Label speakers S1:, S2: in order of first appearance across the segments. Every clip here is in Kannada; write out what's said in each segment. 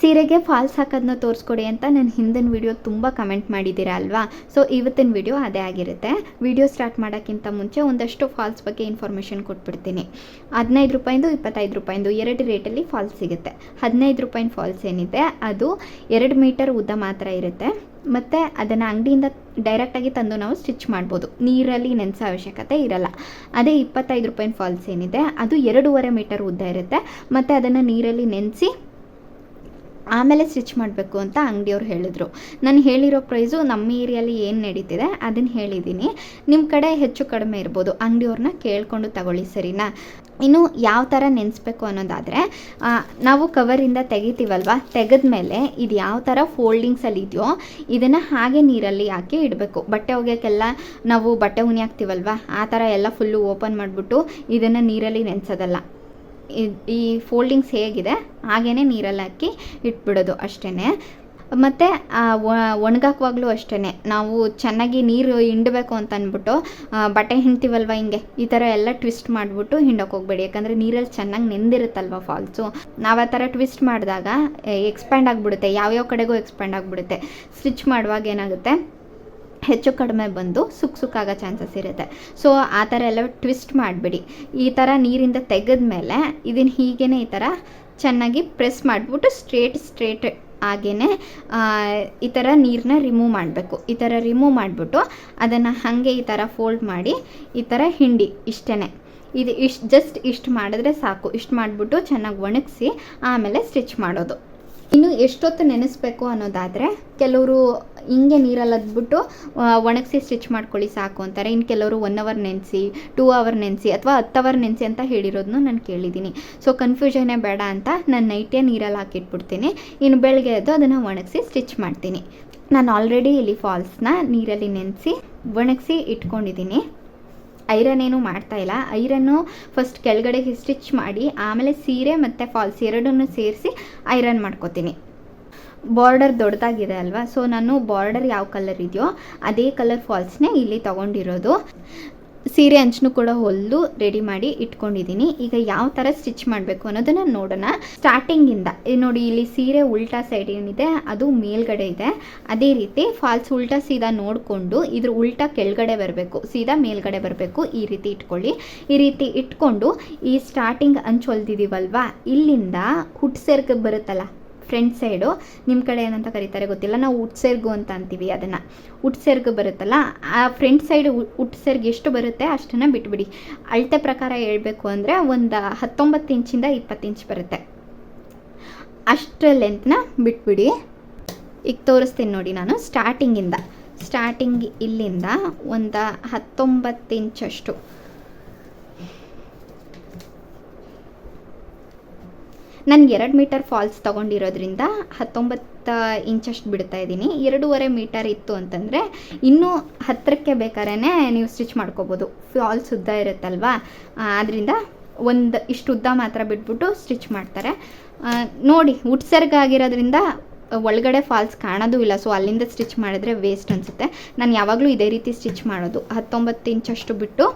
S1: ಸೀರೆಗೆ ಫಾಲ್ಸ್ ಹಾಕೋದನ್ನ ತೋರಿಸ್ಕೊಡಿ ಅಂತ ನಾನು ಹಿಂದಿನ ವಿಡಿಯೋ ತುಂಬ ಕಮೆಂಟ್ ಮಾಡಿದ್ದೀರಾ ಅಲ್ವಾ? ಸೊ ಇವತ್ತಿನ ವಿಡಿಯೋ ಅದೇ ಆಗಿರುತ್ತೆ. ವಿಡಿಯೋ ಸ್ಟಾರ್ಟ್ ಮಾಡೋಕ್ಕಿಂತ ಮುಂಚೆ ಒಂದಷ್ಟು ಫಾಲ್ಸ್ ಬಗ್ಗೆ ಇನ್ಫಾರ್ಮೇಷನ್ ಕೊಟ್ಬಿಡ್ತೀನಿ. ಹದಿನೈದು ರೂಪಾಯಿಂದು ಇಪ್ಪತ್ತೈದು ರೂಪಾಯಿಂದು ಎರಡು ರೇಟಲ್ಲಿ ಫಾಲ್ಸ್ ಸಿಗುತ್ತೆ. ಹದಿನೈದು ರೂಪಾಯಿನ ಫಾಲ್ಸ್ ಏನಿದೆ, ಅದು ಎರಡು ಮೀಟರ್ ಉದ್ದ ಮಾತ್ರ ಇರುತ್ತೆ. ಮತ್ತು ಅದನ್ನು ಅಂಗಡಿಯಿಂದ ಡೈರೆಕ್ಟಾಗಿ ತಂದು ನಾವು ಸ್ಟಿಚ್ ಮಾಡ್ಬೋದು. ನೀರಲ್ಲಿ ನೆನೆಸೋ ಅವಶ್ಯಕತೆ ಇರಲ್ಲ. ಅದೇ ಇಪ್ಪತ್ತೈದು ರೂಪಾಯಿನ ಫಾಲ್ಸ್ ಏನಿದೆ, ಅದು ಎರಡೂವರೆ ಮೀಟರ್ ಉದ್ದ ಇರುತ್ತೆ. ಮತ್ತು ಅದನ್ನು ನೀರಲ್ಲಿ ನೆನೆಸಿ ಆಮೇಲೆ ಸ್ಟಿಚ್ ಮಾಡಬೇಕು ಅಂತ ಅಂಗಡಿಯವ್ರು ಹೇಳಿದರು. ನಾನು ಹೇಳಿರೋ ಪ್ರೈಸು ನಮ್ಮ ಏರಿಯಲ್ಲಿ ಏನು ನಡೀತಿದೆ ಅದನ್ನು ಹೇಳಿದ್ದೀನಿ ನಿಮ್ಮ ಕಡೆ ಹೆಚ್ಚು ಕಡಿಮೆ ಇರ್ಬೋದು ಅಂಗಡಿಯವ್ರನ್ನ ಕೇಳಿಕೊಂಡು ತಗೊಳ್ಳಿ ಸರಿನಾ? ಇನ್ನು ಯಾವ ಥರ ನೆನೆಸ್ಬೇಕು ಅನ್ನೋದಾದರೆ ನಾವು ಕವರಿಂದ ತೆಗಿತೀವಲ್ವ, ತೆಗೆದ್ಮೇಲೆ ಇದು ಯಾವ ಥರ ಫೋಲ್ಡಿಂಗ್ಸಲ್ಲಿ ಇದೆಯೋ, ಇದನ್ನು ಹಾಗೆ ನೀರಲ್ಲಿ ಹಾಕಿ ಇಡಬೇಕು. ಬಟ್ಟೆ ಒಗೆಯೋಕ್ಕೆಲ್ಲ ನಾವು ಬಟ್ಟೆ ಉನಿ ಹಾಕ್ತೀವಲ್ವ ಆ ಥರ ಎಲ್ಲ ಫುಲ್ಲು ಓಪನ್ ಮಾಡಿಬಿಟ್ಟು ಇದನ್ನು ನೀರಲ್ಲಿ ನೆನೆಸೋದಲ್ಲ. ಈ ಫೋಲ್ಡಿಂಗ್ಸ್ ಹೇಗಿದೆ ಹಾಗೇ ನೀರಲ್ಲಿ ಹಾಕಿ ಇಟ್ಬಿಡೋದು ಅಷ್ಟೇ ಮತ್ತು ಒಣಗಾಕುವಾಗಲೂ ಅಷ್ಟೇ ನಾವು ಚೆನ್ನಾಗಿ ನೀರು ಹಿಂಡಬೇಕು ಅಂತ ಅಂದ್ಬಿಟ್ಟು ಬಟ್ಟೆ ಹಿಂಡ್ತೀವಲ್ವ ಹಿಂಗೆ, ಈ ಥರ ಎಲ್ಲ ಟ್ವಿಸ್ಟ್ ಮಾಡಿಬಿಟ್ಟು ಹಿಂಡೋಕೆ ಹೋಗ್ಬೇಡಿ. ಯಾಕಂದರೆ ನೀರಲ್ಲಿ ಚೆನ್ನಾಗಿ ನೆಂದಿರುತ್ತಲ್ವ ಫಾಲ್ಸು ನಾವು ಆ ಥರ ಟ್ವಿಸ್ಟ್ ಮಾಡಿದಾಗ ಎಕ್ಸ್ಪ್ಯಾಂಡ್ ಆಗಿಬಿಡುತ್ತೆ. ಯಾವ್ಯಾವ ಕಡೆಗೂ ಎಕ್ಸ್ಪ್ಯಾಂಡ್ ಆಗಿಬಿಡುತ್ತೆ. ಸ್ಟಿಚ್ ಮಾಡುವಾಗ ಏನಾಗುತ್ತೆ? ಹೆಚ್ಚು ಕಡಿಮೆ ಬಂದು ಸುಕ್ ಸುಕ್ಕಾಗೋ ಚಾನ್ಸಸ್ ಇರುತ್ತೆ. ಸೊ, ಆ ಥರ ಎಲ್ಲ ಟ್ವಿಸ್ಟ್ ಮಾಡಿಬಿಡಿ. ಈ ಥರ ನೀರಿಂದ ತೆಗೆದ ಮೇಲೆ ಇದನ್ನು ಹೀಗೇ ಈ ಥರ ಚೆನ್ನಾಗಿ ಪ್ರೆಸ್ ಮಾಡಿಬಿಟ್ಟು ಸ್ಟ್ರೇಟ್ ಸ್ಟ್ರೇಟ್ ಹಾಗೇ ಈ ಥರ ನೀರನ್ನ ರಿಮೂವ್ ಮಾಡಬೇಕು. ಈ ಥರ ರಿಮೂವ್ ಮಾಡಿಬಿಟ್ಟು ಅದನ್ನು ಹಾಗೆ ಈ ಥರ ಫೋಲ್ಡ್ ಮಾಡಿ ಈ ಥರ ಹಿಂಡಿ ಇಷ್ಟೇ ಇದು ಇಷ್ಟು, ಜಸ್ಟ್ ಇಷ್ಟು ಮಾಡಿದ್ರೆ ಸಾಕು. ಇಷ್ಟು ಮಾಡಿಬಿಟ್ಟು ಚೆನ್ನಾಗಿ ಒಣಗಿಸಿ ಆಮೇಲೆ ಸ್ಟಿಚ್ ಮಾಡೋದು. ಇನ್ನು ಎಷ್ಟೊತ್ತು ನೆನೆಸ್ಬೇಕು ಅನ್ನೋದಾದರೆ, ಕೆಲವರು ಹಿಂಗೆ ನೀರಲ್ಲಿ ಅದ್ಬಿಟ್ಟು ಒಣಗಿಸಿ ಸ್ಟಿಚ್ ಮಾಡ್ಕೊಳ್ಳಿ ಸಾಕು ಅಂತಾರೆ. ಇನ್ನು ಕೆಲವರು ಒನ್ ಅವರ್ ನೆನೆಸಿ ಟೂ ಅವರ್ ನೆನೆಸಿ ಅಥವಾ ಹತ್ತು ಅವರ್ ನೆನೆಸಿ ಅಂತ ಹೇಳಿರೋದನ್ನು ನಾನು ಕೇಳಿದ್ದೀನಿ. ಸೊ ಕನ್ಫ್ಯೂಷನೇ ಬೇಡ ಅಂತ ನಾನು ನೈಟೇ ನೀರಲ್ಲಿ ಹಾಕಿಟ್ಬಿಡ್ತೀನಿ ಇನ್ನು ಬೆಳಗ್ಗೆ ಎದ್ದು ಅದನ್ನು ಒಣಗಿಸಿ ಸ್ಟಿಚ್ ಮಾಡ್ತೀನಿ. ನಾನು ಆಲ್ರೆಡಿ ಇಲ್ಲಿ ಫಾಲ್ಸ್ನ ನೀರಲ್ಲಿ ನೆನೆಸಿ, ಒಣಗಿಸಿ ಇಟ್ಕೊಂಡಿದ್ದೀನಿ. ಐರನ್ ಏನು ಮಾಡ್ತಾ ಇಲ್ಲ. ಐರನ್ನು ಫಸ್ಟ್ ಕೆಳಗಡೆ ಸ್ಟಿಚ್ ಮಾಡಿ, ಆಮೇಲೆ ಸೀರೆ ಮತ್ತು ಫಾಲ್ಸ್ ಎರಡನ್ನೂ ಸೇರಿಸಿ ಐರನ್ ಮಾಡ್ಕೋತೀನಿ. ಬಾರ್ಡರ್ ದೊಡ್ಡದಾಗಿದೆ ಅಲ್ವಾ? ಸೊ ನಾನು ಬಾರ್ಡರ್ ಯಾವ ಕಲರ್ ಇದೆಯೋ, ಅದೇ ಕಲರ್ ಫಾಲ್ಸ್ನೇ ಇಲ್ಲಿ ತೊಗೊಂಡಿರೋದು. ಸೀರೆ ಅಂಚನ್ನು ಕೂಡ ಹೊಲ್ದು ರೆಡಿ ಮಾಡಿ ಇಟ್ಕೊಂಡಿದ್ದೀನಿ. ಈಗ ಯಾವ ಥರ ಸ್ಟಿಚ್ ಮಾಡಬೇಕು ಅನ್ನೋದನ್ನು ನೋಡೋಣ. ಸ್ಟಾರ್ಟಿಂಗಿಂದ ನೋಡಿ ಇಲ್ಲಿ ಸೀರೆ ಉಲ್ಟಾ ಸೈಡ್ ಏನಿದೆ, ಅದು ಮೇಲ್ಗಡೆ ಇದೆ. ಅದೇ ರೀತಿ ಫಾಲ್ಸ್ ಉಲ್ಟಾ ಸೀದಾ ನೋಡಿಕೊಂಡು ಇದ್ರ ಉಲ್ಟಾ ಕೆಳಗಡೆ ಬರಬೇಕು. ಸೀದಾ ಮೇಲ್ಗಡೆ ಬರಬೇಕು. ಈ ರೀತಿ ಇಟ್ಕೊಳ್ಳಿ. ಈ ರೀತಿ ಇಟ್ಕೊಂಡು ಈ ಸ್ಟಾರ್ಟಿಂಗ್ ಅಂಚು ಹೊಲ್ದಿದ್ದೀವಲ್ವಾ ಇಲ್ಲಿಂದ ಹುಟ್ಸೆರ್ಗೆ ಬರುತ್ತಲ್ಲ ಫ್ರಂಟ್ ಸೈಡು ನಿಮ್ಮ ಕಡೆ ಏನಂತ ಕರೀತಾರೆ ಗೊತ್ತಿಲ್ಲ, ನಾವು ಉಟ್ಸೆರ್ಗು ಅಂತ ಅಂತೀವಿ ಅದನ್ನು. ಉಟ್ಸೆರ್ಗು ಬರುತ್ತಲ್ಲ, ಆ ಫ್ರಂಟ್ ಸೈಡ್ ಉಟ್ಸೆರ್ಗು ಎಷ್ಟು ಬರುತ್ತೆ ಅಷ್ಟನ್ನು ಬಿಟ್ಬಿಡಿ. ಅಳತೆ ಪ್ರಕಾರ ಹೇಳಬೇಕು ಅಂದರೆ ಒಂದು ಹತ್ತೊಂಬತ್ತು ಇಂಚಿಂದ ಇಪ್ಪತ್ತು ಇಂಚ್ ಬರುತ್ತೆ. ಅಷ್ಟು ಲೆಂತ್ನ ಬಿಟ್ಬಿಡಿ. ಈಗ ತೋರಿಸ್ತೀನಿ ನೋಡಿ ನಾನು ಸ್ಟಾರ್ಟಿಂಗಿಂದ ಸ್ಟಾರ್ಟಿಂಗ್ ಇಲ್ಲಿಂದ ಒಂದು ಹತ್ತೊಂಬತ್ತು ಇಂಚಷ್ಟು ನಾನು ಎರಡು ಮೀಟರ್ ಫಾಲ್ಸ್ ತೊಗೊಂಡಿರೋದ್ರಿಂದ ಹತ್ತೊಂಬತ್ತು ಇಂಚಷ್ಟು ಬಿಡ್ತಾ ಇದ್ದೀನಿ. ಎರಡೂವರೆ ಮೀಟರ್ ಇತ್ತು ಅಂತಂದರೆ ಇನ್ನೂ ಹತ್ತಿರಕ್ಕೆ ಬೇಕಾರೇ ನೀವು ಸ್ಟಿಚ್ ಮಾಡ್ಕೋಬೋದು. ಫಾಲ್ಸ್ ಉದ್ದ ಇರುತ್ತಲ್ವಾ? ಆದ್ದರಿಂದ ಒಂದು ಇಷ್ಟು ಉದ್ದ ಮಾತ್ರ ಬಿಟ್ಬಿಟ್ಟು ಸ್ಟಿಚ್ ಮಾಡ್ತಾರೆ. ನೋಡಿ ಉಟ್ಸರ್ಗಾಗಿರೋದ್ರಿಂದ ಒಳಗಡೆ ಫಾಲ್ಸ್ ಕಾಣೋದು ಇಲ್ಲ. ಸೊ ಅಲ್ಲಿಂದ ಸ್ಟಿಚ್ ಮಾಡಿದ್ರೆ ವೇಸ್ಟ್ ಅನಿಸುತ್ತೆ. ನಾನು ಯಾವಾಗಲೂ ಇದೇ ರೀತಿ ಸ್ಟಿಚ್ ಮಾಡೋದು. ಹತ್ತೊಂಬತ್ತು ಇಂಚಷ್ಟು ಬಿಟ್ಟು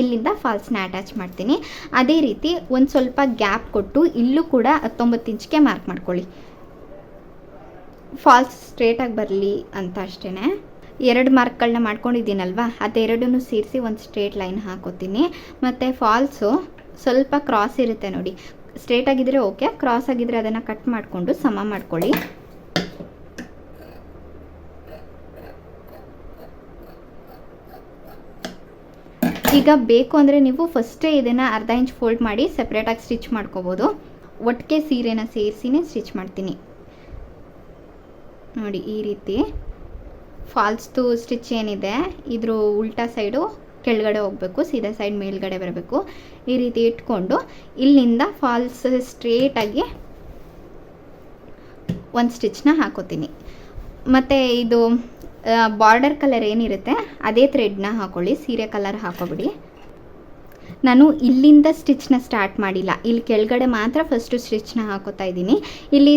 S1: ಇಲ್ಲಿಂದ ಫಾಲ್ಸ್ನ ಅಟ್ಯಾಚ್ ಮಾಡ್ತೀನಿ. ಅದೇ ರೀತಿ ಒಂದು ಸ್ವಲ್ಪ ಗ್ಯಾಪ್ ಕೊಟ್ಟು ಇಲ್ಲೂ ಕೂಡ ಹತ್ತೊಂಬತ್ತು ಇಂಚ್ಗೆ ಮಾರ್ಕ್ ಮಾಡ್ಕೊಳ್ಳಿ. ಫಾಲ್ಸ್ ಸ್ಟ್ರೇಟಾಗಿ ಬರಲಿ ಅಂತ ಅಷ್ಟೇ ಎರಡು ಮಾರ್ಕ್ಗಳನ್ನ ಮಾಡ್ಕೊಂಡಿದ್ದೀನಲ್ವ? ಅದೆರಡೂ ಸೇರಿಸಿ ಒಂದು ಸ್ಟ್ರೇಟ್ ಲೈನ್ ಹಾಕೋತೀನಿ. ಮತ್ತು ಫಾಲ್ಸು ಸ್ವಲ್ಪ ಕ್ರಾಸ್ ಇರುತ್ತೆ ನೋಡಿ. ಸ್ಟ್ರೇಟಾಗಿದ್ದರೆ ಓಕೆ ಕ್ರಾಸ್ ಆಗಿದ್ದರೆ ಅದನ್ನು ಕಟ್ ಮಾಡಿಕೊಂಡು ಸಮ ಮಾಡ್ಕೊಳ್ಳಿ. ಈಗ ಬೇಕು ಅಂದರೆ ನೀವು ಫಸ್ಟೇ ಇದನ್ನು ಅರ್ಧ ಇಂಚ್ ಫೋಲ್ಡ್ ಮಾಡಿ ಸಪ್ರೇಟಾಗಿ ಸ್ಟಿಚ್ ಮಾಡ್ಕೋಬೋದು. ಒಟ್ಟಿಗೆ ಸೀರೆನ ಸೇರಿಸಿನೇ ಸ್ಟಿಚ್ ಮಾಡ್ತೀನಿ. ನೋಡಿ, ಈ ರೀತಿ ಫಾಲ್ಸ್ದು ಸ್ಟಿಚ್ ಏನಿದೆ, ಇದ್ರ ಉಲ್ಟಾ ಸೈಡು ಕೆಳಗಡೆ ಹೋಗಬೇಕು, ಸೀದಾ ಸೈಡ್ ಮೇಲ್ಗಡೆ ಬರಬೇಕು. ಈ ರೀತಿ ಇಟ್ಕೊಂಡು ಇಲ್ಲಿಂದ ಫಾಲ್ಸ್ ಸ್ಟ್ರೇಟಾಗಿ ಒಂದು ಸ್ಟಿಚ್ನ ಹಾಕೋತೀನಿ. ಮತ್ತು ಇದು ಬಾರ್ಡರ್ ಕಲರ್ ಏನಿರುತ್ತೆ, ಅದೇ ಥ್ರೆಡ್ನ ಹಾಕೊಳ್ಳಿ, ಸೀರೆ ಕಲರ್ ಹಾಕೋಬಿಡಿ. ನಾನು ಇಲ್ಲಿಂದ ಸ್ಟಿಚ್ನ ಸ್ಟಾರ್ಟ್ ಮಾಡಿಲ್ಲ. ಇಲ್ಲಿ ಕೆಳಗಡೆ ಮಾತ್ರ ಫಸ್ಟು ಸ್ಟಿಚ್ನ ಹಾಕೋತಾ ಇದ್ದೀನಿ. ಇಲ್ಲಿ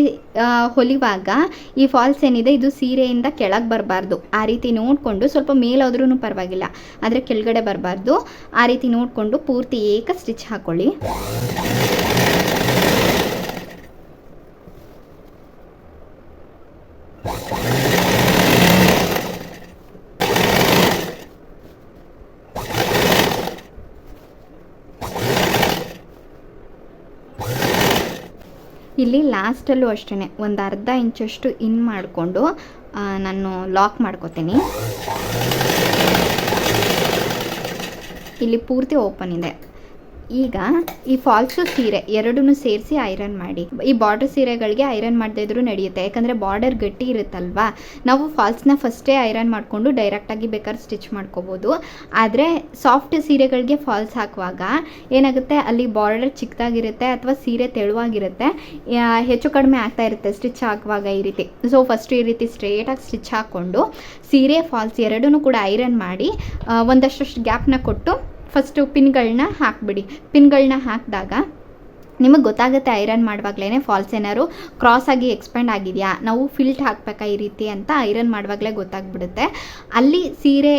S1: ಹೊಲಿವಾಗ ಈ ಫಾಲ್ಸ್ ಏನಿದೆ, ಇದು ಸೀರೆಯಿಂದ ಕೆಳಗೆ ಬರಬಾರ್ದು. ಆ ರೀತಿ ನೋಡಿಕೊಂಡು ಸ್ವಲ್ಪ ಮೇಲಾದ್ರೂ ಪರವಾಗಿಲ್ಲ, ಆದರೆ ಕೆಳಗಡೆ ಬರಬಾರ್ದು. ಆ ರೀತಿ ನೋಡಿಕೊಂಡು ಪೂರ್ತಿ ಏಕ ಸ್ಟಿಚ್ ಹಾಕ್ಕೊಳ್ಳಿ ಇಲ್ಲಿ ಲಾಸ್ಟಲ್ಲೂ ಅಷ್ಟೇ ಒಂದು ಅರ್ಧ ಇಂಚಷ್ಟು ಇನ್ ಮಾಡಿಕೊಂಡು ನಾನು ಲಾಕ್ ಮಾಡ್ಕೋತೀನಿ. ಇಲ್ಲಿ ಪೂರ್ತಿ ಓಪನ್ ಇದೆ. ಈಗ ಈ ಫಾಲ್ಸು ಸೀರೆ ಎರಡೂ ಸೇರಿಸಿ ಐರನ್ ಮಾಡಿ. ಈ ಬಾರ್ಡರ್ ಸೀರೆಗಳಿಗೆ ಐರನ್ ಮಾಡದೇ ಇದ್ರೂ ನಡೆಯುತ್ತೆ. ಯಾಕಂದರೆ ಬಾರ್ಡರ್ ಗಟ್ಟಿ ಇರುತ್ತಲ್ವಾ? ನಾವು ಫಾಲ್ಸ್ನ ಫಸ್ಟೇ ಐರನ್ ಮಾಡಿಕೊಂಡು ಡೈರೆಕ್ಟಾಗಿ ಬೇಕಾದ್ರೆ ಸ್ಟಿಚ್ ಮಾಡ್ಕೋಬೋದು. ಆದರೆ ಸಾಫ್ಟ್ ಸೀರೆಗಳಿಗೆ ಫಾಲ್ಸ್ ಹಾಕುವಾಗ ಏನಾಗುತ್ತೆ? ಅಲ್ಲಿ ಬಾರ್ಡರ್ ಚಿಕ್ಕದಾಗಿರುತ್ತೆ ಅಥವಾ ಸೀರೆ ತೆಳುವಾಗಿರುತ್ತೆ. ಹೆಚ್ಚು ಕಡಿಮೆ ಆಗ್ತಾ ಇರುತ್ತೆ ಸ್ಟಿಚ್ ಹಾಕುವಾಗ ಈ ರೀತಿ. ಸೊ ಫಸ್ಟ್ ಈ ರೀತಿ ಸ್ಟ್ರೇಟಾಗಿ ಸ್ಟಿಚ್ ಹಾಕ್ಕೊಂಡು ಸೀರೆ ಫಾಲ್ಸ್ ಎರಡೂ ಕೂಡ ಐರನ್ ಮಾಡಿ ಒಂದಷ್ಟು ಗ್ಯಾಪ್ನ ಕೊಟ್ಟು ಫಸ್ಟು ಪಿನ್ಗಳನ್ನ ಹಾಕಿಬಿಡಿ. ಪಿನ್ಗಳನ್ನ ಹಾಕಿದಾಗ ನಿಮಗೆ ಗೊತ್ತಾಗುತ್ತೆ ಐರನ್ ಮಾಡುವಾಗಲೇ ಫಾಲ್ಸ್ ಏನಾದ್ರು ಕ್ರಾಸ್ ಆಗಿ ಎಕ್ಸ್ಪೆಂಡ್ ಆಗಿದೆಯಾ? ನಾವು ಫಿಲ್ಟ್ ಹಾಕ್ಬೇಕಾ ಈ ರೀತಿ ಅಂತ ಐರನ್ ಮಾಡುವಾಗಲೇ ಗೊತ್ತಾಗ್ಬಿಡುತ್ತೆ. ಅಲ್ಲಿ ಸೀರೆ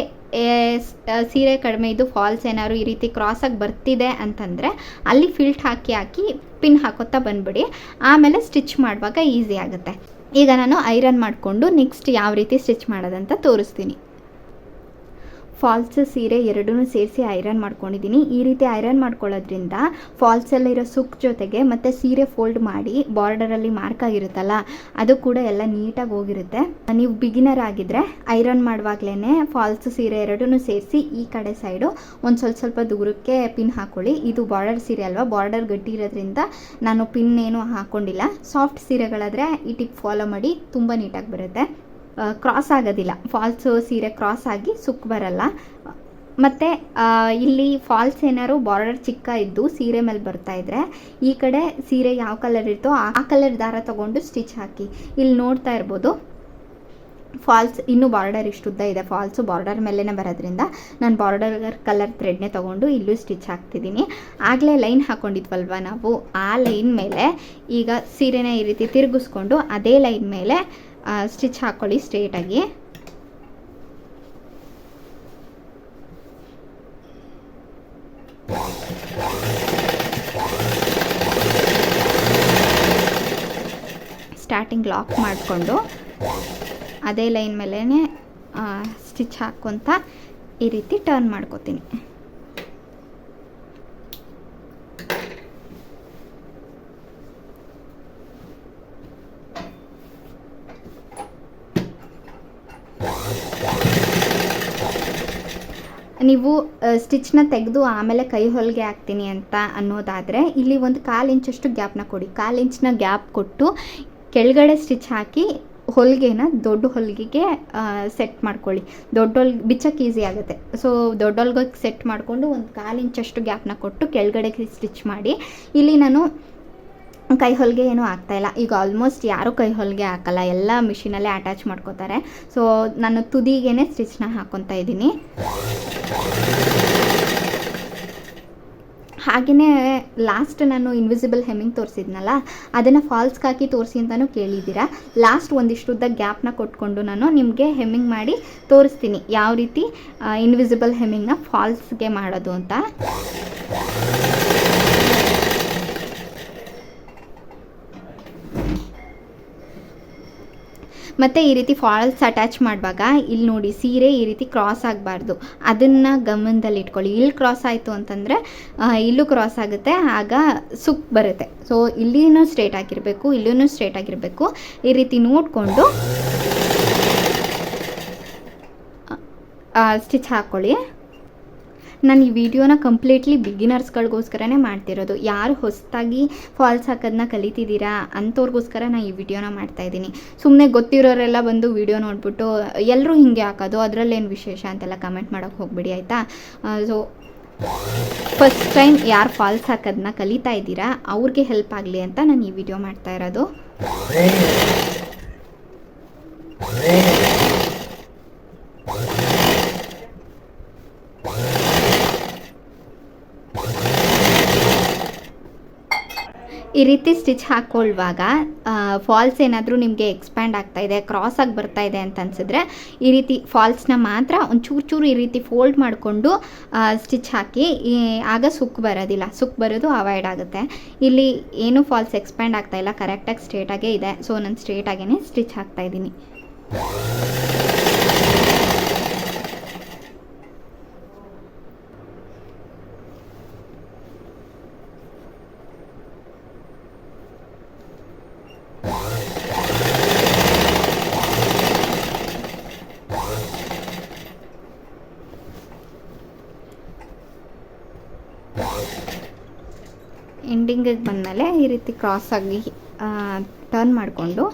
S1: ಸೀರೆ ಕಡಿಮೆ ಇದು ಫಾಲ್ಸ್ ಏನಾದ್ರು ಈ ರೀತಿ ಕ್ರಾಸಾಗಿ ಬರ್ತಿದೆ ಅಂತಂದರೆ ಅಲ್ಲಿ ಫಿಲ್ಟ್ ಹಾಕಿ ಹಾಕಿ ಪಿನ್ ಹಾಕೋತಾ ಬಂದ್ಬಿಡಿ. ಆಮೇಲೆ ಸ್ಟಿಚ್ ಮಾಡುವಾಗ ಈಸಿ ಆಗುತ್ತೆ. ಈಗ ನಾನು ಐರನ್ ಮಾಡಿಕೊಂಡು ನೆಕ್ಸ್ಟ್ ಯಾವ ರೀತಿ ಸ್ಟಿಚ್ ಮಾಡೋದಂತ ತೋರಿಸ್ತೀನಿ. ಫಾಲ್ಸ್ ಸೀರೆ ಎರಡೂ ಸೇರಿಸಿ ಐರನ್ ಮಾಡ್ಕೊಂಡಿದ್ದೀನಿ. ಈ ರೀತಿ ಐರನ್ ಮಾಡ್ಕೊಳ್ಳೋದ್ರಿಂದ ಫಾಲ್ಸಲ್ಲಿರೋ ಸುಕ್ ಜೊತೆಗೆ ಮತ್ತು ಸೀರೆ ಫೋಲ್ಡ್ ಮಾಡಿ ಬಾರ್ಡರಲ್ಲಿ ಮಾರ್ಕ್ ಆಗಿರುತ್ತಲ್ಲ, ಅದು ಕೂಡ ಎಲ್ಲ ನೀಟಾಗಿ ಹೋಗಿರುತ್ತೆ. ನೀವು ಬಿಗಿನರ್ ಆಗಿದ್ರೆ ಐರನ್ ಮಾಡುವಾಗ್ಲೇ ಫಾಲ್ಸ್ ಸೀರೆ ಎರಡೂ ಸೇರಿಸಿ ಈ ಕಡೆ ಸೈಡು ಒಂದು ಸ್ವಲ್ಪ ಸ್ವಲ್ಪ ದೂರಕ್ಕೆ ಪಿನ್ ಹಾಕೊಳ್ಳಿ. ಇದು ಬಾರ್ಡರ್ ಸೀರೆ ಅಲ್ವಾ? ಬಾರ್ಡರ್ ಗಟ್ಟಿ ಇರೋದ್ರಿಂದ ನಾನು ಪಿನ್ ಏನು ಹಾಕ್ಕೊಂಡಿಲ್ಲ ಸಾಫ್ಟ್ ಸೀರೆಗಳಾದರೆ ಈ ಟಿಪ್ ಫಾಲೋ ಮಾಡಿ, ತುಂಬ ನೀಟಾಗಿ ಬರುತ್ತೆ. ಕ್ರಾಸ್ ಆಗೋದಿಲ್ಲ. ಫಾಲ್ಸು ಸೀರೆ ಕ್ರಾಸ್ ಆಗಿ ಸುಕ್ ಬರಲ್ಲ. ಮತ್ತು ಇಲ್ಲಿ ಫಾಲ್ಸ್ ಏನಾದ್ರು ಬಾರ್ಡರ್ ಚಿಕ್ಕ ಇದ್ದು ಸೀರೆ ಮೇಲೆ ಬರ್ತಾ ಇದ್ರೆ, ಈ ಕಡೆ ಸೀರೆ ಯಾವ ಕಲರ್ ಇರ್ತೋ ಆ ಕಲರ್ ದಾರ ತಗೊಂಡು ಸ್ಟಿಚ್ ಹಾಕಿ. ಇಲ್ಲಿ ನೋಡ್ತಾ ಇರ್ಬೋದು ಫಾಲ್ಸ್ ಇನ್ನೂ ಬಾರ್ಡರ್ ಇಷ್ಟು ಉದ್ದ ಇದೆ. ಫಾಲ್ಸು ಬಾರ್ಡರ್ ಮೇಲೇ ಬರೋದ್ರಿಂದ ನಾನು ಬಾರ್ಡರ್ ಕಲರ್ ಥ್ರೆಡ್ನೇ ತೊಗೊಂಡು ಇಲ್ಲೂ ಸ್ಟಿಚ್ ಹಾಕ್ತಿದ್ದೀನಿ. ಆಗಲೇ ಲೈನ್ ಹಾಕ್ಕೊಂಡಿದ್ವಲ್ವ ನಾವು? ಆ ಲೈನ್ ಮೇಲೆ ಈಗ ಸೀರೆನ ಈ ರೀತಿ ತಿರುಗಿಸ್ಕೊಂಡು, ಅದೇ ಲೈನ್ ಮೇಲೆ ಸ್ಟಿಚ್ ಹಾಕ್ಕೊಳ್ಳಿ ಸ್ಟ್ರೇಟಾಗಿ ಸ್ಟಾರ್ಟಿಂಗ್ ಲಾಕ್ ಮಾಡಿಕೊಂಡು ಅದೇ ಲೈನ್ ಮೇಲೇ ಸ್ಟಿಚ್ ಹಾಕ್ಕೊತ ಈ ರೀತಿ ಟರ್ನ್ ಮಾಡ್ಕೋತೀನಿ. ನೀವು ಸ್ಟಿಚ್ನ ತೆಗೆದು ಆಮೇಲೆ ಕೈ ಹೊಲಿಗೆ ಹಾಕ್ತೀನಿ ಅಂತ ಅನ್ನೋದಾದರೆ ಇಲ್ಲಿ ಒಂದು ಕಾಲು ಇಂಚಷ್ಟು ಗ್ಯಾಪ್ನ ಕೊಡಿ. ಕಾಲು ಇಂಚ್ನ ಗ್ಯಾಪ್ ಕೊಟ್ಟು ಕೆಳಗಡೆ ಸ್ಟಿಚ್ ಹಾಕಿ ಹೊಲಿಗೆನ ದೊಡ್ಡ ಹೊಲಿಗೆಗೆ ಸೆಟ್ ಮಾಡ್ಕೊಳ್ಳಿ. ದೊಡ್ಡ ಹೊಲ್ಗೆ ಬಿಚ್ಚಕ್ಕೆ ಈಸಿ ಆಗುತ್ತೆ. ಸೊ ದೊಡ್ಡ ಹೊಲ್ಗೆ ಸೆಟ್ ಮಾಡಿಕೊಂಡು ಒಂದು ಕಾಲು ಇಂಚಷ್ಟು ಗ್ಯಾಪ್ನ ಕೊಟ್ಟು ಕೆಳಗಡೆಗೆ ಸ್ಟಿಚ್ ಮಾಡಿ. ಇಲ್ಲಿ ನಾನು ಕೈ ಹೊಲಿಗೆ ಏನೂ ಆಗ್ತಾಯಿಲ್ಲ ಈಗ ಆಲ್ಮೋಸ್ಟ್ ಯಾರೂ ಕೈ ಹೊಲಿಗೆ ಹಾಕಲ್ಲ. ಎಲ್ಲ ಮಿಷಿನಲ್ಲೇ ಅಟ್ಯಾಚ್ ಮಾಡ್ಕೋತಾರೆ. ಸೊ ನಾನು ತುದಿಗೇನೆ ಸ್ಟಿಚ್ನ ಹಾಕ್ಕೊತಾ ಇದ್ದೀನಿ. ಹಾಗೆಯೇ ಲಾಸ್ಟ್ ನಾನು ಇನ್ವಿಸಿಬಲ್ ಹೆಮ್ಮಿಂಗ್ ತೋರಿಸಿದ್ನಲ್ಲ, ಅದನ್ನು ಫಾಲ್ಸ್ಗೆ ಹಾಕಿ ತೋರಿಸಿ ಅಂತಲೂ ಕೇಳಿದ್ದೀರಾ? ಲಾಸ್ಟ್ ಒಂದಿಷ್ಟುದ್ದ ಗ್ಯಾಪ್ನ ಕೊಟ್ಕೊಂಡು ನಾನು ನಿಮಗೆ ಹೆಮ್ಮಿಂಗ್ ಮಾಡಿ ತೋರಿಸ್ತೀನಿ. ಯಾವ ರೀತಿ ಇನ್ವಿಸಿಬಲ್ ಹೆಮ್ಮಿಂಗ್ನ ಫಾಲ್ಸ್ಗೆ ಮಾಡೋದು ಅಂತ. ಮತ್ತು ಈ ರೀತಿ ಫಾಲ್ಸ್ ಅಟ್ಯಾಚ್ ಮಾಡುವಾಗ ಇಲ್ಲಿ ನೋಡಿ ಸೀರೆ ಈ ರೀತಿ ಕ್ರಾಸ್ ಆಗಬಾರ್ದು. ಅದನ್ನು ಗಮನದಲ್ಲಿ ಇಟ್ಕೊಳ್ಳಿ. ಇಲ್ಲಿ ಕ್ರಾಸ್ ಆಯಿತು ಅಂತಂದರೆ ಇಲ್ಲೂ ಕ್ರಾಸ್ ಆಗುತ್ತೆ. ಆಗ ಸುಕ್ ಬರುತ್ತೆ. ಸೊ ಇಲ್ಲಿನೂ ಸ್ಟ್ರೇಟ್ ಆಗಿರಬೇಕು ಇಲ್ಲೂ ಸ್ಟ್ರೇಟ್ ಆಗಿರಬೇಕು. ಈ ರೀತಿ ನೋಡಿಕೊಂಡು ಸ್ಟಿಚ್ ಹಾಕ್ಕೊಳ್ಳಿ. ನಾನು ಈ ವಿಡಿಯೋನ ಕಂಪ್ಲೀಟ್ಲಿ ಬಿಗಿನರ್ಸ್ಗಳಿಗೋಸ್ಕರನೇ ಮಾಡ್ತಿರೋದು. ಯಾರು ಹೊಸದಾಗಿ ಫಾಲ್ಸ್ ಹಾಕೋದನ್ನ ಕಲಿತಿದ್ದೀರಾ ಅಂಥವ್ರಿಗೋಸ್ಕರ ನಾನು ಈ ವಿಡಿಯೋನ ಮಾಡ್ತಾ ಇದ್ದೀನಿ. ಸುಮ್ಮನೆ ಗೊತ್ತಿರೋರೆಲ್ಲ ಬಂದು ವಿಡಿಯೋ ನೋಡಿಬಿಟ್ಟು ಎಲ್ಲರೂ ಹಿಂಗೆ ಹಾಕೋದು, ಅದರಲ್ಲೇನು ವಿಶೇಷ ಅಂತೆಲ್ಲ ಕಮೆಂಟ್ ಮಾಡೋಕ್ಕೆ ಹೋಗ್ಬಿಡಿ, ಆಯಿತಾ? ಸೊ ಫಸ್ಟ್ ಟೈಮ್ ಯಾರು ಫಾಲ್ಸ್ ಹಾಕೋದನ್ನ ಕಲಿತಾ ಇದ್ದೀರಾ, ಅವ್ರಿಗೆ ಹೆಲ್ಪ್ ಆಗಲಿ ಅಂತ ನಾನು ಈ ವಿಡಿಯೋ ಮಾಡ್ತಾ ಇರೋದು. ಈ ರೀತಿ ಸ್ಟಿಚ್ ಹಾಕ್ಕೊಳ್ಳುವಾಗ ಫಾಲ್ಸ್ ಏನಾದರೂ ನಿಮಗೆ ಎಕ್ಸ್ಪ್ಯಾಂಡ್ ಆಗ್ತಾ ಇದೆ, ಕ್ರಾಸ್ ಆಗಿ ಬರ್ತಾ ಇದೆ ಅಂತ ಅನ್ಸಿದ್ರೆ, ಈ ರೀತಿ ಫಾಲ್ಸ್ನ ಮಾತ್ರ ಒಂದು ಚೂರು ಚೂರು ಈ ರೀತಿ ಫೋಲ್ಡ್ ಮಾಡಿಕೊಂಡು ಸ್ಟಿಚ್ ಹಾಕಿ ಆಗ ಸುಕ್ ಬರೋದಿಲ್ಲ. ಸುಕ್ ಬರೋದು ಅವಾಯ್ಡ್ ಆಗುತ್ತೆ. ಇಲ್ಲಿ ಏನು ಫಾಲ್ಸ್ ಎಕ್ಸ್ಪ್ಯಾಂಡ್ ಆಗ್ತಾ ಇಲ್ಲ. ಕರೆಕ್ಟಾಗಿ ಸ್ಟ್ರೇಟಾಗೇ ಇದೆ. ಸೊ, ನಾನು ಸ್ಟ್ರೇಟಾಗೇ ಸ್ಟಿಚ್ ಹಾಕ್ತಾ ಇದ್ದೀನಿ. ಎಂಡಿಂಗಿಗೆ ಬಂದಮೇಲೆ ಈ ರೀತಿ ಕ್ರಾಸ್ ಆಗಿ ಟರ್ನ್ ಮಾಡಿಕೊಂಡು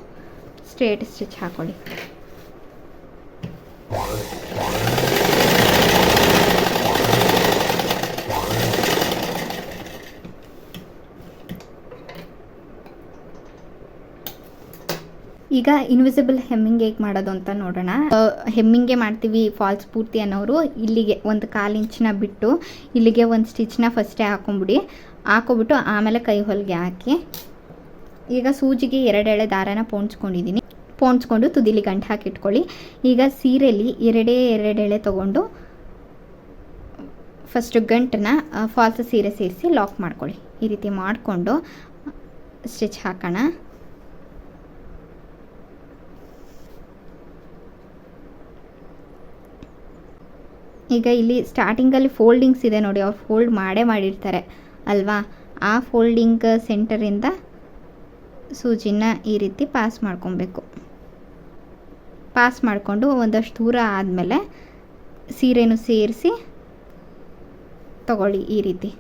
S1: ಸ್ಟ್ರೇಟ್ ಸ್ಟಿಚ್ ಹಾಕೊಳ್ಳಿ. ಈಗ ಇನ್ವಿಸಿಬಲ್ ಹೆಮ್ಮಿಂಗ್ ಹೇಗೆ ಮಾಡೋದು ಅಂತ ನೋಡೋಣ. ಹೆಮ್ಮಿಂಗೆ ಮಾಡ್ತೀವಿ ಫಾಲ್ಸ್ ಪೂರ್ತಿ ಅನ್ನೋರು ಇಲ್ಲಿಗೆ ಒಂದು ಕಾಲು ಇಂಚನ್ನ ಬಿಟ್ಟು ಇಲ್ಲಿಗೆ ಒಂದು ಸ್ಟಿಚ್ನ ಫಸ್ಟೇ ಹಾಕೊಂಬಿಡಿ. ಹಾಕೊಬಿಟ್ಟು ಆಮೇಲೆ ಕೈ ಹೊಲಿಗೆ ಹಾಕಿ ಈಗ ಸೂಜಿಗೆ ಎರಡೆಳೆ ದಾರನ ಪೋಣಿಸ್ಕೊಂಡಿದ್ದೀನಿ ಪೋಣಿಸ್ಕೊಂಡು ತುದಿಲಿ ಗಂಟು ಹಾಕಿಟ್ಕೊಳ್ಳಿ. ಈಗ ಸೀರೆಯಲ್ಲಿ ಎರಡೇ ಎರಡೆಳೆ ತೊಗೊಂಡು ಫಸ್ಟು ಗಂಟನ್ನ ಫಾಲ್ಸ್ ಸೀರೆ ಸೇರಿಸಿ ಲಾಕ್ ಮಾಡ್ಕೊಳ್ಳಿ. ಈ ರೀತಿ ಮಾಡಿಕೊಂಡು ಸ್ಟಿಚ್ ಹಾಕೋಣ. ಈಗ ಇಲ್ಲಿ ಸ್ಟಾರ್ಟಿಂಗಲ್ಲಿ ಫೋಲ್ಡಿಂಗ್ಸ್ ಇದೆ ನೋಡಿ, ಅವ್ರು ಫೋಲ್ಡ್ ಮಾಡೇ ಮಾಡಿರ್ತಾರೆ. ಅಲ್ವಾ? ಆ ಫೋಲ್ಡಿಂಗ್ ಸೆಂಟರಿಂದ ಸೂಜಿನ ಈ ರೀತಿ ಪಾಸ್ ಮಾಡ್ಕೊಬೇಕು. ಪಾಸ್ ಮಾಡಿಕೊಂಡು ಒಂದಷ್ಟು ದೂರ ಆದಮೇಲೆ ಸೀರೆನೂ ಸೇರಿಸಿ ತಗೊಳ್ಳಿ ಈ ರೀತಿ.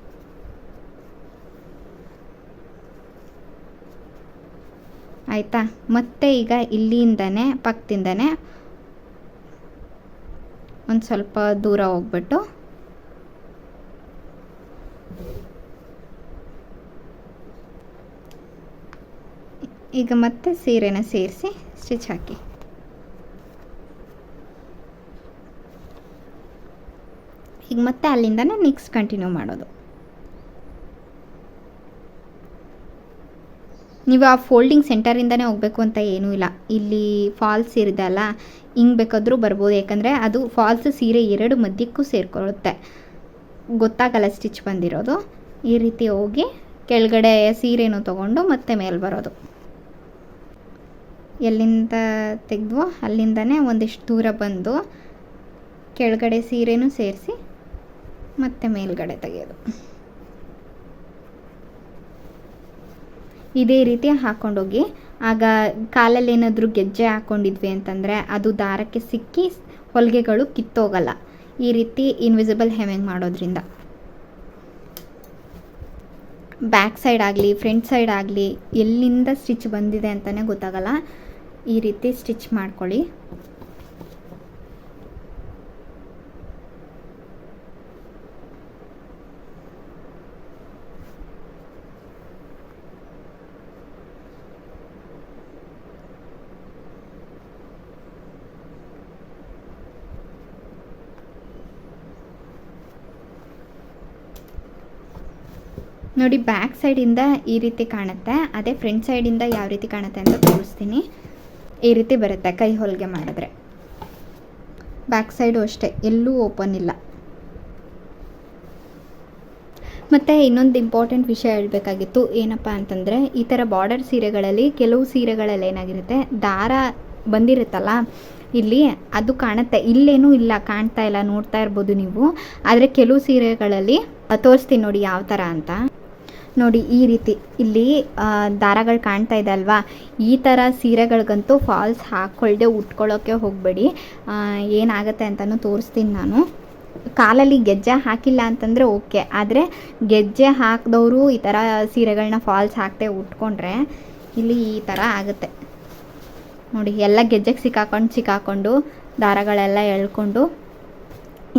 S1: ಆಯಿತಾ? ಮತ್ತೆ ಈಗ ಇಲ್ಲಿಂದನೇ, ಪಕ್ಕದಿಂದನೇ ಒಂದು ಸ್ವಲ್ಪ ದೂರ ಹೋಗ್ಬಿಟ್ಟು ಈಗ ಮತ್ತೆ ಸೀರೆನ ಸೇರಿಸಿ ಸ್ಟಿಚ್ ಹಾಕಿ. ಈಗ ಮತ್ತೆ ಅಲ್ಲಿಂದನೇ ನೆಕ್ಸ್ಟ್ ಕಂಟಿನ್ಯೂ ಮಾಡೋದು. ನೀವು ಆ ಫೋಲ್ಡಿಂಗ್ ಸೆಂಟರಿಂದನೇ ಹೋಗಬೇಕು ಅಂತ ಏನೂ ಇಲ್ಲ. ಇಲ್ಲಿ ಫಾಲ್ಸ್ ಇರಿದಲ್ಲ ಹಿಂಗೆ ಬೇಕಾದರೂ ಬರ್ಬೋದು. ಯಾಕಂದರೆ ಅದು ಫಾಲ್ಸ್ ಸೀರೆ ಎರಡು ಮಧ್ಯಕ್ಕೂ ಸೇರಿಕೊಳ್ಳುತ್ತೆ. ಗೊತ್ತಾಗಲ್ಲ ಸ್ಟಿಚ್ ಬಂದಿರೋದು. ಈ ರೀತಿ ಹೋಗಿ ಕೆಳಗಡೆ ಸೀರೆನೂ ತೊಗೊಂಡು ಮತ್ತೆ ಮೇಲೆ ಬರೋದು. ಎಲ್ಲಿಂದ ತೆಗೆದ್ವೋ ಅಲ್ಲಿಂದನೇ ಒಂದಿಷ್ಟು ದೂರ ಬಂದು ಕೆಳಗಡೆ ಸೀರೆನೂ ಸೇರಿಸಿ ಮತ್ತೆ ಮೇಲ್ಗಡೆ ತೆಗೆಯೋದು. ಇದೇ ರೀತಿ ಹಾಕ್ಕೊಂಡೋಗಿ ಆಗ ಕಾಲಲ್ಲಿ ಏನಾದರೂ ಗೆಜ್ಜೆ ಹಾಕ್ಕೊಂಡಿದ್ವಿ ಅಂತಂದರೆ ಅದು ದಾರಕ್ಕೆ ಸಿಕ್ಕಿ ಹೊಲಿಗೆಗಳು ಕಿತ್ತೋಗಲ್ಲ. ಈ ರೀತಿ ಇನ್ವಿಸಿಬಲ್ ಹೆಮಿಂಗ್ ಮಾಡೋದ್ರಿಂದ. ಬ್ಯಾಕ್ ಸೈಡ್ ಆಗಲಿ ಫ್ರಂಟ್ ಸೈಡ್ ಆಗಲಿ ಎಲ್ಲಿಂದ ಸ್ಟಿಚ್ ಬಂದಿದೆ ಅಂತಲೇ ಗೊತ್ತಾಗಲ್ಲ. ಈ ರೀತಿ ಸ್ಟಿಚ್ ಮಾಡ್ಕೊಳ್ಳಿ. ನೋಡಿ, ಬ್ಯಾಕ್ ಸೈಡಿಂದ ಈ ರೀತಿ ಕಾಣುತ್ತೆ. ಅದೇ ಫ್ರಂಟ್ ಸೈಡಿಂದ ಯಾವ ರೀತಿ ಕಾಣುತ್ತೆ ಅಂತ ತೋರಿಸ್ತೀನಿ. ಈ ರೀತಿ ಬರುತ್ತೆ ಕೈ ಹೊಲಿಗೆ ಮಾಡಿದ್ರೆ. ಬ್ಯಾಕ್ ಸೈಡು ಅಷ್ಟೇ, ಎಲ್ಲೂ ಓಪನ್ ಇಲ್ಲ. ಮತ್ತು ಇನ್ನೊಂದು ಇಂಪಾರ್ಟೆಂಟ್ ವಿಷಯ ಹೇಳಬೇಕಾಗಿತ್ತು, ಏನಪ್ಪ ಅಂತಂದರೆ, ಈ ಥರ ಬಾರ್ಡರ್ ಸೀರೆಗಳಲ್ಲಿ, ಕೆಲವು ಸೀರೆಗಳಲ್ಲಿ ಏನಾಗಿರುತ್ತೆ, ದಾರ ಬಂದಿರುತ್ತಲ್ಲ, ಇಲ್ಲಿ ಅದು ಕಾಣುತ್ತೆ. ಇಲ್ಲೇನೂ ಇಲ್ಲ, ಕಾಣ್ತಾ ಇಲ್ಲ, ನೋಡ್ತಾ ಇರ್ಬೋದು ನೀವು. ಆದರೆ ಕೆಲವು ಸೀರೆಗಳಲ್ಲಿ ತೋರಿಸ್ತೀನಿ ನೋಡಿ ಯಾವ ಥರ ಅಂತ. ನೋಡಿ ಈ ರೀತಿ. ಇಲ್ಲಿ ದಾರಗಳು ಕಾಣ್ತಾ ಇದೆ ಅಲ್ವಾ? ಈ ಥರ ಸೀರೆಗಳಿಗಂತೂ ಫಾಲ್ಸ್ ಹಾಕ್ಕೊಳ್ಳದೆ ಉಟ್ಕೊಳ್ಳೋಕ್ಕೆ ಹೋಗಬೇಡಿ. ಏನಾಗುತ್ತೆ ಅಂತಲೂ ತೋರಿಸ್ತೀನಿ ನಾನು. ಕಾಲಲ್ಲಿ ಗೆಜ್ಜೆ ಹಾಕಿಲ್ಲ ಅಂತಂದರೆ ಓಕೆ. ಆದರೆ ಗೆಜ್ಜೆ ಹಾಕಿದವರು ಈ ಥರ ಸೀರೆಗಳನ್ನ ಫಾಲ್ಸ್ ಹಾಕದೆ ಉಟ್ಕೊಂಡ್ರೆ ಇಲ್ಲಿ ಈ ಥರ ಆಗುತ್ತೆ. ನೋಡಿ, ಎಲ್ಲ ಗೆಜ್ಜೆಗೆ ಸಿಕ್ಕಾಕೊಂಡು ಸಿಕ್ಕಾಕೊಂಡು ದಾರಗಳೆಲ್ಲ ಎಳ್ಕೊಂಡು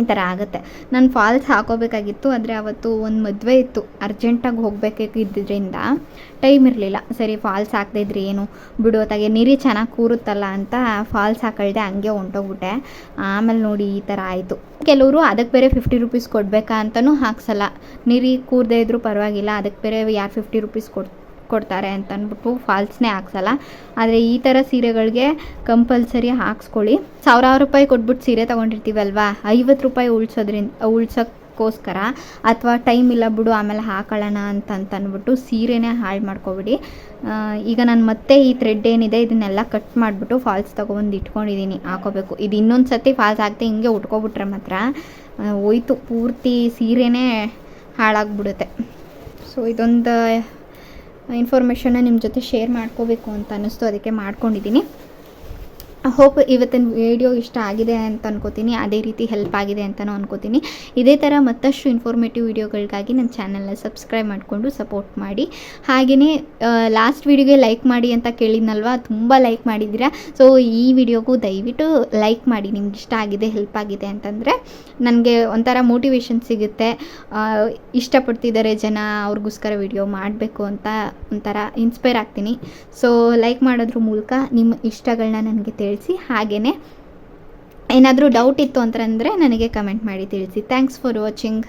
S1: ಈ ಥರ ಆಗುತ್ತೆ. ನಾನು ಫಾಲ್ಸ್ ಹಾಕೋಬೇಕಾಗಿತ್ತು, ಆದರೆ ಅವತ್ತು ಒಂದು ಮದುವೆ ಇತ್ತು. ಅರ್ಜೆಂಟಾಗಿ ಹೋಗಬೇಕಿದ್ದರಿಂದ ಟೈಮ್ ಇರಲಿಲ್ಲ. ಸರಿ ಫಾಲ್ಸ್ ಹಾಕದೇ ಇದ್ರೆ ಏನು? ಬಿಡೋತಾಗೆ ನೀರಿ ಚೆನ್ನಾಗಿ ಕೂರುತ್ತಲ್ಲ ಅಂತ ಫಾಲ್ಸ್ ಹಾಕಳ್ದೆ ಹಂಗೆ ಹೊಂಟೋಗ್ಬಿಟ್ಟೆ. ಆಮೇಲೆ ನೋಡಿ ಈ ಥರ ಆಯಿತು. ಕೆಲವರು ಅದಕ್ಕೆ ಬೇರೆ ಫಿಫ್ಟಿ ರುಪೀಸ್ ಕೊಡಬೇಕಾ ಅಂತಲೂ ಹಾಕ್ಸಲ್ಲ. ನೀರಿ ಕೂರದೇ ಇದ್ರೂ ಪರವಾಗಿಲ್ಲ, ಅದಕ್ಕೆ ಬೇರೆ ಯಾರು ಫಿಫ್ಟಿ ರುಪೀಸ್ ಕೊಡ್ ಕೊಡ್ತಾರೆ ಅಂತ ಅಂದ್ಬಿಟ್ಟು ಫಾಲ್ಸ್ನೇ ಹಾಕ್ಸಲ್ಲ. ಆದರೆ ಈ ಥರ ಸೀರೆಗಳಿಗೆ ಕಂಪಲ್ಸರಿ ಹಾಕ್ಸ್ಕೊಳ್ಳಿ. ಸಾವಿರಾರು ರೂಪಾಯಿ ಕೊಟ್ಬಿಟ್ಟು ಸೀರೆ ತೊಗೊಂಡಿರ್ತೀವಲ್ವಾ? ಐವತ್ತು ರೂಪಾಯಿ ಉಳ್ಸೋದ್ರಿಂದ ಉಳ್ಸೋಕ್ಕೋಸ್ಕರ ಅಥವಾ ಟೈಮ್ ಇಲ್ಲ ಬಿಡು ಆಮೇಲೆ ಹಾಕೊಳ್ಳೋಣ ಅಂತ ಅಂದ್ಬಿಟ್ಟು ಸೀರೆನೇ ಹಾಳು ಮಾಡ್ಕೊಬಿಡಿ. ಈಗ ನಾನು ಮತ್ತೆ ಈ ಥ್ರೆಡ್ ಏನಿದೆ ಇದನ್ನೆಲ್ಲ ಕಟ್ ಮಾಡಿಬಿಟ್ಟು ಫಾಲ್ಸ್ ತೊಗೊಬಂದು ಇಟ್ಕೊಂಡಿದ್ದೀನಿ ಹಾಕೋಬೇಕು. ಇದು ಇನ್ನೊಂದು ಸತಿ ಫಾಲ್ಸ್ ಹಾಕ್ತೆ ಹಿಂಗೆ ಉಟ್ಕೊಬಿಟ್ರೆ ಮಾತ್ರ ಹೋಯ್ತು. ಪೂರ್ತಿ ಸೀರೆನೇ ಹಾಳಾಗ್ಬಿಡುತ್ತೆ. ಸೊ ಇದೊಂದು ಇನ್ಫಾರ್ಮೇಷನ್ನ ನಿಮ್ಮ ಜೊತೆ ಶೇರ್ ಮಾಡ್ಕೋಬೇಕು ಅಂತ ಅನ್ನಿಸ್ತು. ಅದಕ್ಕೆ ಮಾಡ್ಕೊಂಡಿದ್ದೀನಿ ಹೋಪ್ ಇವತ್ತಿನ ವಿಡಿಯೋ ಇಷ್ಟ ಆಗಿದೆ ಅಂತ ಅನ್ಕೋತೀನಿ. ಅದೇ ರೀತಿ ಹೆಲ್ಪ್ ಆಗಿದೆ ಅಂತಲೂ ಅನ್ಕೋತೀನಿ. ಇದೇ ಥರ ಮತ್ತಷ್ಟು ಇನ್ಫಾರ್ಮೇಟಿವ್ ವಿಡಿಯೋಗಳಿಗಾಗಿ ನನ್ನ ಚಾನಲ್ನ ಸಬ್ಸ್ಕ್ರೈಬ್ ಮಾಡಿಕೊಂಡು ಸಪೋರ್ಟ್ ಮಾಡಿ. ಹಾಗೆಯೇ ಲಾಸ್ಟ್ ವಿಡಿಯೋಗೆ ಲೈಕ್ ಮಾಡಿ ಅಂತ ಕೇಳಿದ್ನಲ್ವ? ತುಂಬ ಲೈಕ್ ಮಾಡಿದ್ದೀರಾ? ಸೊ ಈ ವಿಡಿಯೋಗೂ ದಯವಿಟ್ಟು ಲೈಕ್ ಮಾಡಿ. ನಿಮ್ಗೆ ಇಷ್ಟ ಆಗಿದೆ ಹೆಲ್ಪ್ ಆಗಿದೆ ಅಂತಂದರೆ ನನಗೆ ಒಂಥರ ಮೋಟಿವೇಶನ್ ಸಿಗುತ್ತೆ. ಇಷ್ಟಪಡ್ತಿದ್ದಾರೆ ಜನ, ಅವ್ರಿಗೋಸ್ಕರ ವಿಡಿಯೋ ಮಾಡಬೇಕು ಅಂತ ಒಂಥರ ಇನ್ಸ್ಪೈರ್ ಆಗ್ತೀನಿ. ಸೊ ಲೈಕ್ ಮಾಡೋದ್ರ ಮೂಲಕ ನಿಮ್ಮ ಇಷ್ಟಗಳನ್ನ ನನಗೆ ತಿಳಿಸಿ ಹಾಗೆಯೇ ಏನಾದರೂ ಡೌಟ್ ಇತ್ತು ಅಂತಂದರೆ ನನಗೆ ಕಮೆಂಟ್ ಮಾಡಿ ತಿಳಿಸಿ. Thanks for watching